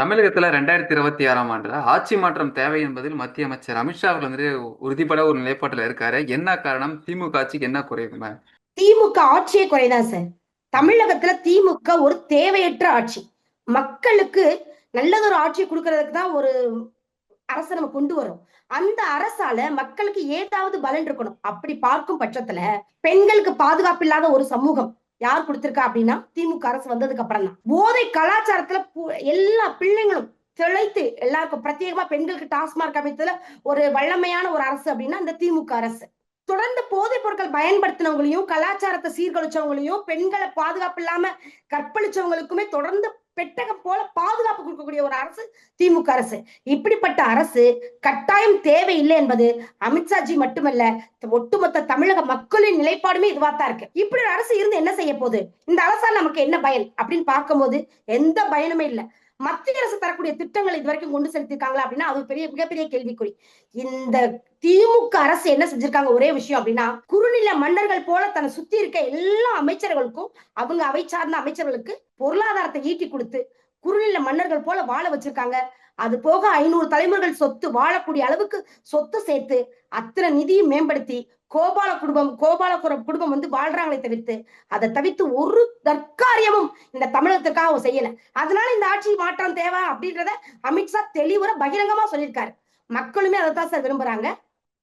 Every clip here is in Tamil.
தமிழகத்துல ரெண்டாயிரத்தி இருபத்தி ஆறாம் ஆண்டுல ஆட்சி மாற்றம் தேவை என்பதில் மத்திய அமைச்சர் அமித்ஷா அவர்கள் வந்து உறுதிப்பட ஒரு நிலைப்பாட்டுல இருக்காரு. என்ன காரணம்? திமுக ஆட்சிக்கு என்ன குறையுமா திமுக ஆட்சியே குறைதான் சார் தமிழகத்துல திமுக ஒரு தேவையற்ற ஆட்சி. மக்களுக்கு நல்லதொரு ஆட்சி கொடுக்கறதுக்கு தான் ஒரு அரசை நம்ம கொண்டு வரோம். அந்த அரசால மக்களுக்கு ஏதாவது பலன் இருக்கணும். அப்படி பார்க்கும் பட்சத்துல பெண்களுக்கு பாதுகாப்பு இல்லாத ஒரு சமூகம் யார் கொடுத்திருக்கா அப்படின்னா திமுக அரசு வந்ததுக்கு அப்புறம் தான் போதை கலாச்சாரத்துல பு- எல்லா பிள்ளைங்களும் திளைத்து எல்லாருக்கும் பிரத்யேகமா பெண்களுக்கு டாஸ்மார்க் அமைத்ததுல ஒரு வல்லமையான ஒரு அரசு அப்படின்னா இந்த திமுக அரசு. தொடர்ந்து போதைப் பொருட்கள் பயன்படுத்தினவங்களையும் கலாச்சாரத்தை சீர்கழிச்சவங்களையும் பெண்களை பாதுகாப்பு இல்லாம கற்பழிச்சவங்களுக்குமே தொடர்ந்து பெட்டகம் போல பாதுகாப்பு கொடுக்கக்கூடிய ஒரு அரசு திமுக அரசு. இப்படிப்பட்ட அரசு கட்டாயம் தேவையில்லை என்பது அமித்ஷாஜி மட்டுமல்ல ஒட்டுமொத்த தமிழக மக்களின் நிலைப்பாடுமே இதுவாத்தான் இருக்கு. இப்படி ஒரு அரசு இருந்து என்ன செய்ய போகுது? இந்த அரசால் நமக்கு என்ன பயன்? அப்படின்னு பார்க்கும்போது எந்த பயனுமே இல்லை. மத்திய அரசு தரக்கூடிய திட்டங்கள் இது வரைக்கும் கொண்டு செலுத்திருக்காங்களா அப்படின்னா அது பெரிய மிகப்பெரிய கேள்விக்குறி. இந்த திமுக அரசு என்ன செஞ்சிருக்காங்க? ஒரே விஷயம் அப்படின்னா குறுநில மன்னர்கள் போல தன்னை சுத்தி இருக்க எல்லா அமைச்சர்களுக்கும் அவங்க அவை சார்ந்த அமைச்சர்களுக்கு பொருளாதாரத்தை ஈட்டி கொடுத்து குறுநில மன்னர்கள் போல வாழ வச்சிருக்காங்க. அது போக ஐநூறு தலைமுறைகள் சொத்து வாழக்கூடிய அளவுக்கு சொத்து சேர்த்து அத்தனை நிதியும் மேம்படுத்தி கோபால குடும்பம் கோபாலபுரம் குடும்பம் வந்து வாழ்றாங்களே தவிர்த்து அதை தவிர்த்து ஒரு தற்காரியமும் இந்த தமிழகத்திற்காக அவங்க செய்யல. அதனால இந்த ஆட்சி மாற்றம் தேவை அப்படின்றத அமித்ஷா தெளிவுற பகிரங்கமா சொல்லியிருக்காரு. மக்களுமே அதை தான் சார் விரும்புறாங்க.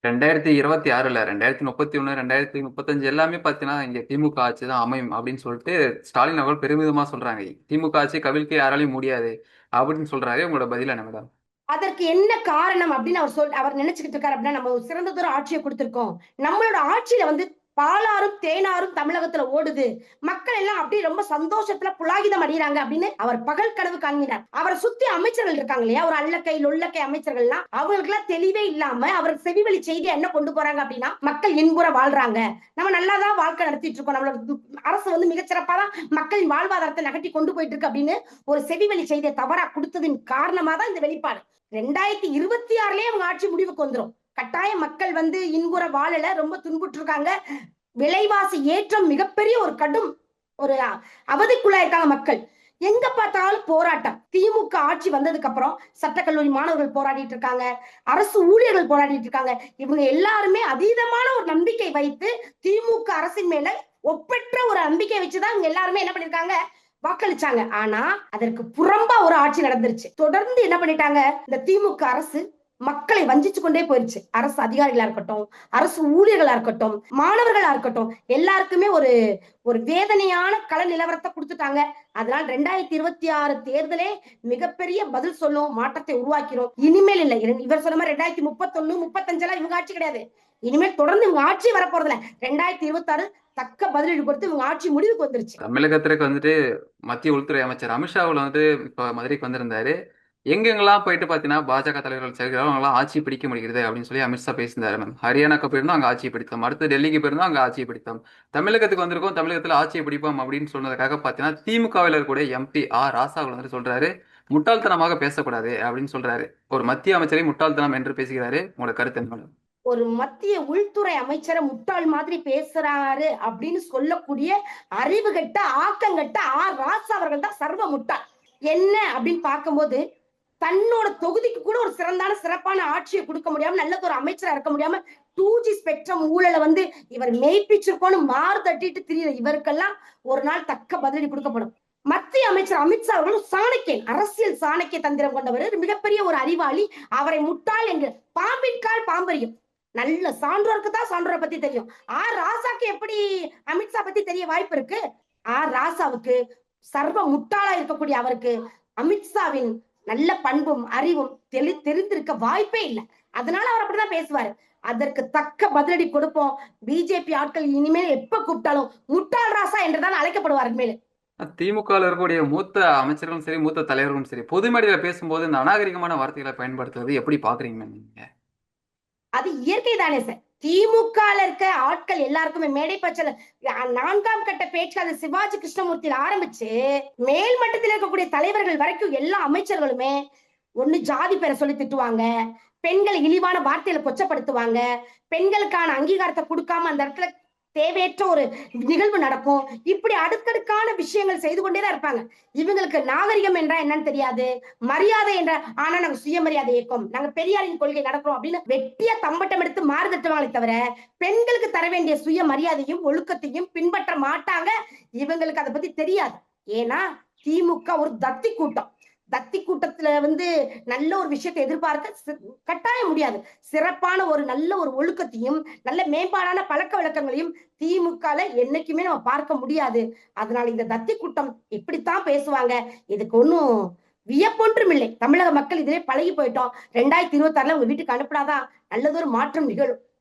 ரெண்டாயிரத்தி இருபத்தி ஆறுல ரெண்டாயிரத்தி முப்பத்தி ஒண்ணு ரெண்டாயிரத்தி முப்பத்தஞ்சு எல்லாமே பாத்தீங்கன்னா இங்க திமுக ஆட்சி தான் அமையும் அப்படின்னு சொல்லிட்டு ஸ்டாலின் அவர்கள் பெருமிதமா சொல்றாங்க. திமுக ஆட்சி கவிழ்க்க யாராலையும் முடியாது அப்படின்னு சொல்றாரு. உங்களோட பதில் என்ன மேடம் அதற்கு என்ன காரணம் அப்படின்னு அவர் சொல் அவர் நினைச்சுக்கிட்டு இருக்காரு அப்படின்னா நம்ம ஒரு சிறந்ததொரு ஆட்சியை கொடுத்துருக்கோம். நம்மளோட ஆட்சியில வந்து பாலாறும் தேனாரும் தமிழகத்துல ஓடுது. மக்கள் எல்லாம் அப்படியே ரொம்ப சந்தோஷத்துல புலாகிதம் அடைகிறாங்க அப்படின்னு அவர் பகல் கனவு காண்கிறார். அவரை சுத்தி அமைச்சர்கள் இருக்காங்க இல்லையா? ஒரு அல்லக்கை லொல்லக்கை அமைச்சர்கள் எல்லாம் அவங்களுக்கு எல்லாம் தெளிவே இல்லாம அவர் செவிவழி செய்தி என்ன கொண்டு போறாங்க அப்படின்னா மக்கள் இன்புற வாழ்றாங்க. நம்ம நல்லாதான் வாழ்க்கை நடத்திட்டு இருக்கோம். நம்மளோட அரசு வந்து மிகச்சிறப்பா தான் மக்களின் வாழ்வாதாரத்தை நகட்டி கொண்டு போயிட்டு இருக்கு அப்படின்னு ஒரு செவிவழி செய்தியை தவறா கொடுத்ததின் காரணமா தான் இந்த வெளிப்பாடு. ரெண்டாயிரத்தி இருபத்தி ஆறுலயே அவங்க ஆட்சி முடிவுக்கு வந்துரும். கட்டாய மக்கள் வந்து இன்புற வாழல ரொம்ப துன்புற்று இருக்காங்க விலைவாசி ஏற்றம் மிகப்பெரிய ஒரு கடும் ஒரு அ- அவதிக்குள்ளாயிருக்காங்க மக்கள். எங்க பார்த்தாலும் போராட்டம். திமுக ஆட்சி வந்ததுக்கு அப்புறம் சட்டக்கல்லூரி மாணவர்கள் போராடிட்டு இருக்காங்க. அரசு ஊழியர்கள் போராடிட்டு இருக்காங்க. இவங்க எல்லாருமே அதீதமான ஒரு நம்பிக்கை வைத்து திமுக அரசின் மேல ஒப்பற்ற ஒரு நம்பிக்கை வச்சுதான் இவங்க எல்லாருமே என்ன பண்ணிருக்காங்க? வாக்களிச்சாங்க. ஆனா அதற்கு புறம்பா ஒரு ஆட்சி நடந்துருச்சு. தொடர்ந்து என்ன பண்ணிட்டாங்க? இந்த திமுக அரசு மக்களை வஞ்சிச்சு கொண்டே போயிருச்சு. அரசு அதிகாரிகளா இருக்கட்டும் அரசு ஊழியர்களா இருக்கட்டும் மாணவர்களா இருக்கட்டும் எல்லாருக்குமே ஒரு ஒரு வேதனையான கள நிலவரத்தை கொடுத்துட்டாங்க. அதனால் ரெண்டாயிரத்தி இருபத்தி ஆறு தேர்தலே மிகப்பெரிய பதில் சொல்லும் மாற்றத்தை உருவாக்கிறோம். இனிமேல் இல்லை. இவர் சொன்ன மாதிரி ரெண்டாயிரத்தி முப்பத்தொன்னு முப்பத்தஞ்செல்லாம் இவங்க ஆட்சி கிடையாது. இனிமேல் தொடர்ந்து இவங்க ஆட்சி வரப்போறதுல ரெண்டாயிரத்தி இருபத்தி ஆறு தக்க பதிலடி கொடுத்து இவங்க ஆட்சி முடிவுக்கு வந்துருச்சு. தமிழகத்திற்கு வந்துட்டு மத்திய உள்துறை அமைச்சர் அமித்ஷாவில் வந்துட்டு இப்ப மதுரைக்கு வந்திருந்தாரு. எங்கெங்கெல்லாம் போயிட்டு பாத்தீங்கன்னா பாஜக தலைவர்கள் செல்கிறாரோ அவங்களாம் ஆட்சி பிடிக்க முடிகிறது அப்படின்னு சொல்லி அமித்ஷா பேசியிருந்தாரு மேம். ஹரியானாக்கு போயிருந்தோம் அங்கே ஆட்சியை பிடித்தோம். அடுத்து டெல்லிக்கு போயிருந்தோம் அங்கே ஆட்சியை பிடித்தோம். தமிழகத்துக்கு வந்திருக்கோம் தமிழகத்தில் ஆட்சியை பிடிப்போம் அப்படின்னு சொன்னதுக்காக பாத்தீங்கன்னா திமுகவில் இருக்கக்கூடிய எம்பி ஆர் ராசா வந்துட்டு சொல்றாரு முட்டாள்தனமாக பேசக்கூடாது அப்படின்னு சொல்றாரு. ஒரு மத்திய அமைச்சரை முட்டாள்தனம் என்று பேசுகிறாரு. உங்களோட கருத்து என்ன மேடம்? ஒரு மத்திய உள்துறை அமைச்சரை முட்டாள் மாதிரி பேசுறாரு அப்படின்னு சொல்லக்கூடிய அறிவு கட்ட ஆக்கங்கட்ட ஆர் ராசா அவர்கள் தான் சர்வ முட்டாள். என்ன அப்படின்னு பார்க்கும்போது தன்னோட தொகுதிக்கு கூட ஒரு சிறந்தான சிறப்பான ஆட்சியை கொடுக்க முடியாம நல்லது ஒரு அமைச்சரா இருக்க முடியாம டூ ஜி ஸ்பெக்ட்ரம் ஊழலை வந்து இவர் மெய்ப்பிச்சிருக்கோன்னு மாறு தட்டிட்டு திரியிற இவருக்கெல்லாம் ஒரு நாள் தக்க பதிலடி கொடுக்கப்படும். மத்திய அமைச்சர் அமித்ஷா அவர்களும் சாணக்கியன் அரசியல் சாணக்கிய தந்திரம் கொண்டவர். மிகப்பெரிய ஒரு அறிவாளி. அவரை முட்டாள் என்று பாம்பின் கால் பாம்பரியம் நல்ல சான்றோருக்கு தான் சான்றோரை பத்தி தெரியும். ஆர் ராசாக்கு எப்படி அமித்ஷா பத்தி தெரிய வாய்ப்பு இருக்கு? ஆர் ராசாவுக்கு சர்வ முட்டாளா இருக்கக்கூடிய அவருக்கு அமித்ஷாவின் நல்ல பண்பும் அறிவும் தெளி தெரிந்திருக்க வாய்ப்பே இல்லை. அதனால அவர் அப்படிதான் பேசுவாரு. அதற்கு தக்க பதிலடி கொடுப்போம். பிஜேபி ஆட்கள் இனிமேல் எப்ப கூப்பிட்டாலும் முட்டாள் ராசா என்றுதான் அழைக்கப்படுவார் மேலே திமுக இருக்கக்கூடிய மூத்த அமைச்சர்களும் சரி மூத்த தலைவர்களும் சரி பொது மேடையில பேசும்போது இந்த அநாகரிகமான வார்த்தைகளை பயன்படுத்துவது எப்படி பாக்குறீங்க நீங்க? அது இயற்கை தானே சார். திமுக இருக்க ஆட்கள் எல்லாருக்குமே மேடை பச்சல நான்காம் கட்ட பேச்சாளர் சிவாஜி கிருஷ்ணமூர்த்தியில ஆரம்பிச்சு மேல் மட்டத்தில் இருக்கக்கூடிய தலைவர்கள் வரைக்கும் எல்லா அமைச்சர்களுமே ஒண்ணு ஜாதி பேரை சொல்லி திட்டுவாங்க பெண்களை இழிவான வார்த்தையில கொச்சப்படுத்துவாங்க பெண்களுக்கான அங்கீகாரத்தை கொடுக்காம அந்த இடத்துல தேவையற்ற ஒரு நிகழ்வு நடக்கும். இப்படி அடுக்கடுக்கான விஷயங்கள் செய்து கொண்டேதான் இருப்பாங்க. இவங்களுக்கு நாகரிகம் என்றா என்னன்னு தெரியாது. மரியாதை என்ற ஆனா நாங்க சுயமரியாதை இயக்கம். நாங்க பெரியாரின் கொள்கை நடக்கிறோம் அப்படின்னு வெட்டியா தம்பட்டம் எடுத்து மாறுதட்டுவாங்களே தவிர பெண்களுக்கு தர வேண்டிய சுயமரியாதையும் ஒழுக்கத்தையும் பின்பற்ற மாட்டாங்க. இவங்களுக்கு அதை பத்தி தெரியாது. ஏன்னா திமுக ஒரு தத்தி கூட்டம். தத்தி கூட்டத்துல வந்து நல்ல ஒரு விஷயத்தை எதிர்பார்க்க கட்டாயம் முடியாது. சிறப்பான ஒரு நல்ல ஒரு ஒழுக்கத்தையும் நல்ல மேம்பாடான பழக்க வழக்கங்களையும் திமுகல என்னைக்குமே நம்ம பார்க்க முடியாது. அதனால இந்த தத்தி கூட்டம் இப்படித்தான் பேசுவாங்க. இதுக்கு ஒன்றும் வியப்பொன்றும் இல்லை. தமிழக மக்கள் இதிலே பழகி போயிட்டோம். ரெண்டாயிரத்தி இருபத்தி ஆறுல உங்க வீட்டுக்கு அனுப்பினாதான் நல்லதொரு மாற்றம் நிகழும்.